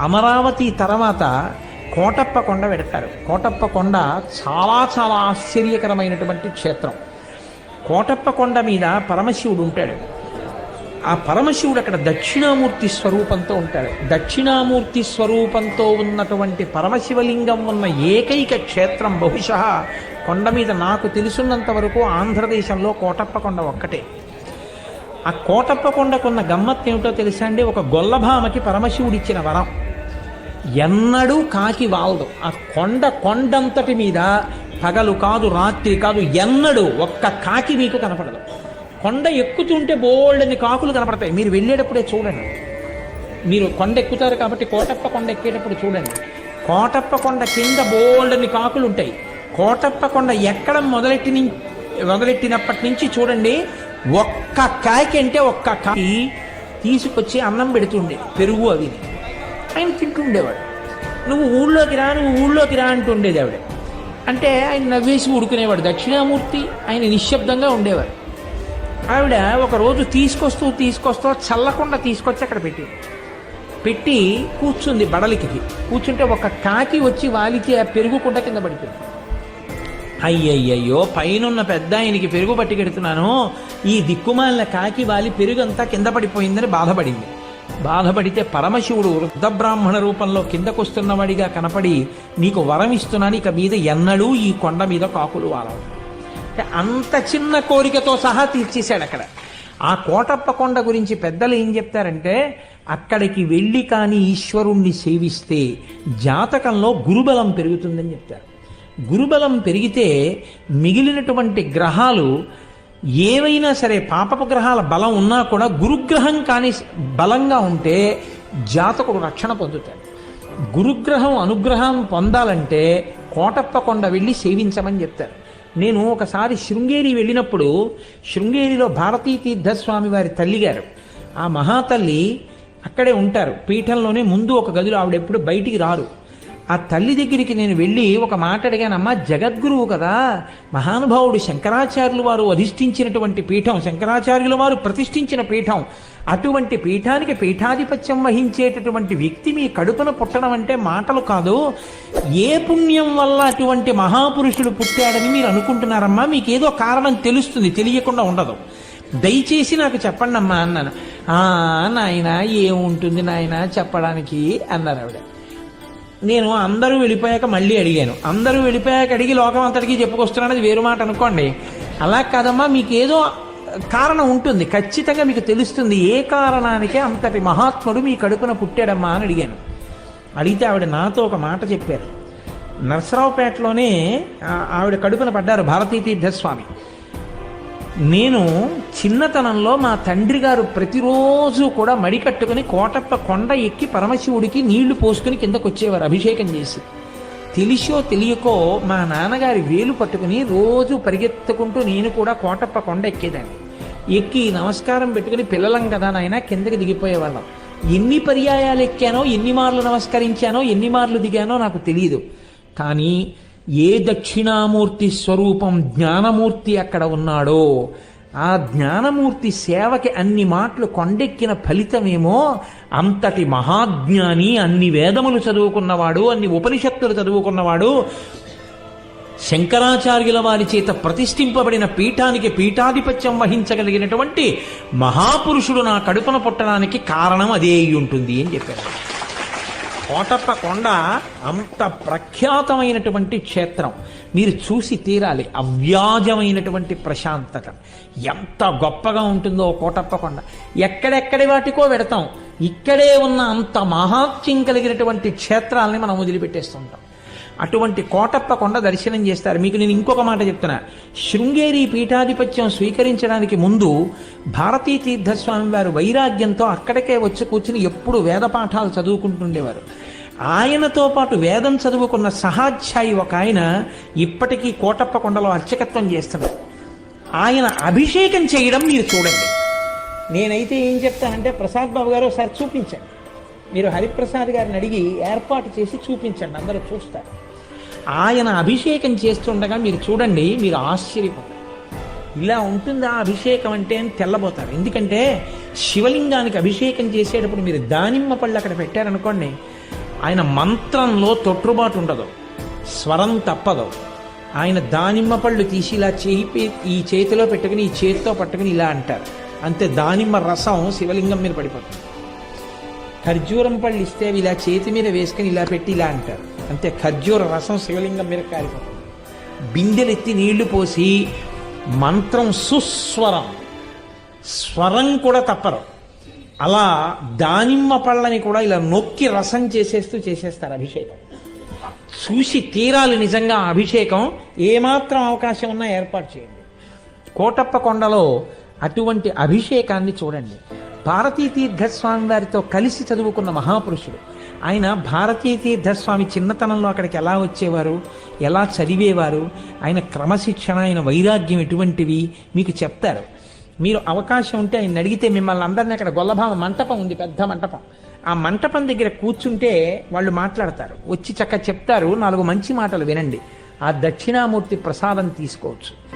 అమరావతి తర్వాత కోటప్ప కొండ పెడతారు. కోటప్ప కొండ చాలా చాలా ఆశ్చర్యకరమైనటువంటి క్షేత్రం. కోటప్ప కొండ మీద పరమశివుడు ఉంటాడు. ఆ పరమశివుడు అక్కడ దక్షిణామూర్తి స్వరూపంతో ఉంటాడు. దక్షిణామూర్తి స్వరూపంతో ఉన్నటువంటి పరమశివలింగం ఉన్న ఏకైక క్షేత్రం బహుశ కొండ మీద నాకు తెలుసున్నంత వరకు ఆంధ్రదేశంలో కోటప్ప కొండ ఒక్కటే. ఆ కోటప్ప కొండకున్న గమ్మత్ ఏమిటో తెలుసా అండి? ఒక గొల్లభామకి పరమశివుడిచ్చిన వరం. ఎన్నడూ కాకి వాలదు. ఆ కొండ కొండంతటి మీద పగలు కాదు రాత్రి కాదు ఎన్నడూ ఒక్క కాకి మీకు కనపడదు. కొండ ఎక్కుతుంటే బోల్డని కాకులు కనపడతాయి. మీరు వెళ్ళేటప్పుడే చూడండి. మీరు కొండ ఎక్కుతారు కాబట్టి కోటప్ప కొండ ఎక్కేటప్పుడు చూడండి. కోటప్ప కొండ కింద బోల్డని కాకులు ఉంటాయి. కోటప్ప కొండ ఎక్కడ మొదలెట్టి మొదలెట్టినప్పటి నుంచి చూడండి ఒక్క కాకి అంటే ఒక్క కాకి తీసుకొచ్చి అన్నం పెడుతుండే. పెరుగు అవి ఆయన తింటుండేవాడు. నువ్వు ఊళ్ళోకి రా నువ్వు ఊళ్ళోకి రా అంటుండేది ఆవిడ. అంటే ఆయన నవ్వేసి ఉడుకునేవాడు. దక్షిణామూర్తి ఆయన నిశ్శబ్దంగా ఉండేవాడు ఆవిడ ఒకరోజు తీసుకొస్తూ తీసుకొస్తూ చల్లకుండా తీసుకొచ్చి అక్కడ పెట్టింది. పెట్టి కూర్చుంది బడలికి. కూర్చుంటే ఒక కాకి వచ్చి వాలికి ఆ పెరుగు కుండ కింద పడిపోయింది. అయ్యయ్యయ్యో పైనున్న పెద్ద ఆయనకి పెరుగు పట్టుకెడుతున్నాను ఈ దిక్కుమాలిన కాకి వాలి పెరుగు అంతా కింద పడిపోయిందని బాధపడింది. బాధపడితే పరమశివుడు వృద్ధబ్రాహ్మణ రూపంలో కిందకొస్తున్నవాడిగా కనపడి నీకు వరం ఇస్తున్నాను ఇక మీద ఎన్నడూ ఈ కొండ మీద కాకులు వాలవు. అంత చిన్న కోరికతో సహా తీర్చేశాడు అక్కడ. ఆ కోటప్ప కొండ గురించి పెద్దలు ఏం చెప్తారంటే అక్కడికి వెళ్ళి కానీ ఈశ్వరుణ్ణి సేవిస్తే జాతకంలో గురుబలం పెరుగుతుందని చెప్తారు. గురుబలం పెరిగితే మిగిలినటువంటి గ్రహాలు ఏవైనా సరే పాపపు గ్రహాల బలం ఉన్నా కూడా గురుగ్రహం కానీ బలంగా ఉంటే జాతకుడు రక్షణ పొందుతాడు. గురుగ్రహం అనుగ్రహం పొందాలంటే కోటప్ప కొండ వెళ్ళి సేవించమని చెప్తారు. నేను ఒకసారి శృంగేరి వెళ్ళినప్పుడు శృంగేరిలో భారతీ తీర్థస్వామి వారి తల్లిగారు ఆ మహాతల్లి అక్కడే ఉంటారు. పీఠంలోనే ముందు ఒక గదిలో ఆవిడెప్పుడు బయటికి రారు. ఆ తల్లి దగ్గరికి నేను వెళ్ళి ఒక మాట అడిగానమ్మా జగద్గురువు కదా మహానుభావుడు శంకరాచార్యులు వారు అధిష్ఠించినటువంటి పీఠం శంకరాచార్యుల వారు ప్రతిష్ఠించిన పీఠం అటువంటి పీఠానికి పీఠాధిపత్యం వహించేటటువంటి వ్యక్తి మీ కడుపున పుట్టడం అంటే మాటలు కాదు. ఏ పుణ్యం వల్ల అటువంటి మహాపురుషుడు పుట్టాడని మీరు అనుకుంటున్నారమ్మా? మీకు ఏదో కారణం తెలుస్తుంది తెలియకుండా ఉండదు. దయచేసి నాకు చెప్పండి అమ్మా అన్నాను. "ఆ, నాయన ఏముంటుంది నాయన చెప్పడానికి? అన్నారు ఆవిడ నేను అందరూ వెళ్ళిపోయాక మళ్ళీ అడిగాను. అందరూ వెళ్ళిపోయాక అడిగి లోకం అంతటికి చెప్పుకొస్తున్నానది వేరు మాట అనుకోండి. అలా కాదమ్మా మీకు ఏదో కారణం ఉంటుంది. ఖచ్చితంగా మీకు తెలుస్తుంది ఏ కారణానికే అంతటి మహాత్ముడు మీ కడుపున పుట్టాడమ్మా అని అడిగాను. అడిగితే ఆవిడ నాతో ఒక మాట చెప్పారు. నరసరావుపేటలోనే ఆవిడ కడుపున పడ్డారు భారతీ తీర్థస్వామి నేను చిన్నతనంలో మా తండ్రి గారు ప్రతిరోజు కూడా మడికట్టుకుని కోటప్ప కొండ ఎక్కి పరమశివుడికి నీళ్ళు పోసుకుని కిందకు వచ్చేవారు అభిషేకం చేసి. తెలిసో తెలియకో మా నాన్నగారి వేలు పట్టుకుని రోజు పరిగెత్తుకుంటూ నేను కూడా కోటప్ప కొండ ఎక్కేదాన్ని. ఎక్కి నమస్కారం పెట్టుకుని పిల్లలం కదా నాయన కిందకి దిగిపోయేవాళ్ళం. ఎన్ని పర్యాయాలు ఎక్కానో ఎన్ని మార్లు నమస్కరించానో ఎన్ని మార్లు దిగానో నాకు తెలియదు కానీ ఏ దక్షిణామూర్తి స్వరూపం జ్ఞానమూర్తి అక్కడ ఉన్నాడో ఆ జ్ఞానమూర్తి సేవకి అన్ని మాటలు కొండెక్కిన ఫలితమేమో అంతటి మహాజ్ఞాని అన్ని వేదములు చదువుకున్నవాడు అన్ని ఉపనిషత్తులు చదువుకున్నవాడు శంకరాచార్యుల వారి చేత ప్రతిష్ఠింపబడిన పీఠానికి పీఠాధిపత్యం వహించగలిగినటువంటి మహాపురుషుడు నా కడుపున పుట్టడానికి కారణం అదే ఉంటుంది అని చెప్పారు. కోటప్ప కొండ అంత ప్రఖ్యాతమైనటువంటి క్షేత్రం. మీరు చూసి తీరాలి అవ్యాజమైనటువంటి ప్రశాంతత. ఎంత గొప్పగా ఉంటుందో కోటప్ప కొండ ఎక్కడెక్కడి వాటికో పెడతాం ఇక్కడే ఉన్న అంత మహాత్యం కలిగినటువంటి క్షేత్రాలని మనం వదిలిపెట్టేస్తుంటాం. అటువంటి కోటప్ప కొండ దర్శనం చేస్తారు. మీకు నేను ఇంకొక మాట చెప్తున్నా. శృంగేరి పీఠాధిపత్యం స్వీకరించడానికి ముందు భారతీ తీర్థస్వామి వారు వైరాగ్యంతో అక్కడికే వచ్చి కూర్చుని ఎప్పుడు వేద పాఠాలు చదువుకుంటుండేవారు. ఆయనతో పాటు వేదం చదువుకున్న సహాధ్యాయి ఒక ఆయన ఇప్పటికీ కోటప్ప కొండలో అర్చకత్వం చేస్తున్నారు ఆయన అభిషేకం చేయడం మీరు చూడండి. నేనైతే ఏం చెప్తానంటే ప్రసాద్ బాబు గారు ఒకసారి చూపించండి. మీరు హరిప్రసాద్ గారిని అడిగి ఏర్పాటు చేసి చూపించండి. అందరూ చూస్తారు. ఆయన అభిషేకం చేస్తుండగా మీరు చూడండి మీరు ఆశ్చర్యపోతారు. ఇలా ఉంటుందా అభిషేకం అంటే అని తెల్లబోతారు. ఎందుకంటే శివలింగానికి అభిషేకం చేసేటప్పుడు మీరు దానిమ్మ పళ్ళు అక్కడ పెట్టారనుకోండి ఆయన మంత్రంలో తొట్టుబాటు ఉండదు స్వరం తప్పదు. ఆయన దానిమ్మ పళ్ళు తీసి ఇలా చేయి ఈ చేతిలో పెట్టుకుని ఈ చేతితో పట్టుకుని ఇలా అంటారు. అంతే దానిమ్మ రసం శివలింగం మీద పడిపోతుంది. ఖర్జూరం పళ్ళు ఇస్తే ఇలా చేతి మీద వేసుకుని ఇలా పెట్టి ఇలా అంటారు. అంటే ఖర్జూర రసం శివలింగం మీద కారిపోతుంది. బిందెలెత్తి నీళ్ళు పోసి మంత్రం సుస్వరం. స్వరం కూడా తప్పరు. అలా దానిమ్మ పళ్ళని కూడా ఇలా నొక్కి రసం చేసేస్తూ చేసేస్తారు అభిషేకం. చూసి తీరాలి నిజంగా అభిషేకం. ఏమాత్రం అవకాశం ఉన్నా ఏర్పాటు చేయండి. కోటప్ప కొండలో అటువంటి అభిషేకాన్ని చూడండి. భారతీ తీర్థస్వామి వారితో కలిసి చదువుకున్న మహాపురుషుడు ఆయన భారతీ తీర్థస్వామి చిన్నతనంలో అక్కడికి ఎలా వచ్చేవారు? ఎలా చదివేవారు? ఆయన క్రమశిక్షణ ఆయన వైరాగ్యం ఎటువంటివి? మీకు చెప్తారు. మీరు అవకాశం ఉంటే ఆయన అడిగితే మిమ్మల్ని అందరినీ అక్కడ గొల్లభామ మంటపం ఉంది పెద్ద మంటపం. ఆ మంటపం దగ్గర కూర్చుంటే వాళ్ళు మాట్లాడతారు. వచ్చి చక్క చెప్తారు. నాలుగు మంచి మాటలు వినండి. ఆ దక్షిణామూర్తి ప్రసాదం తీసుకోవచ్చు.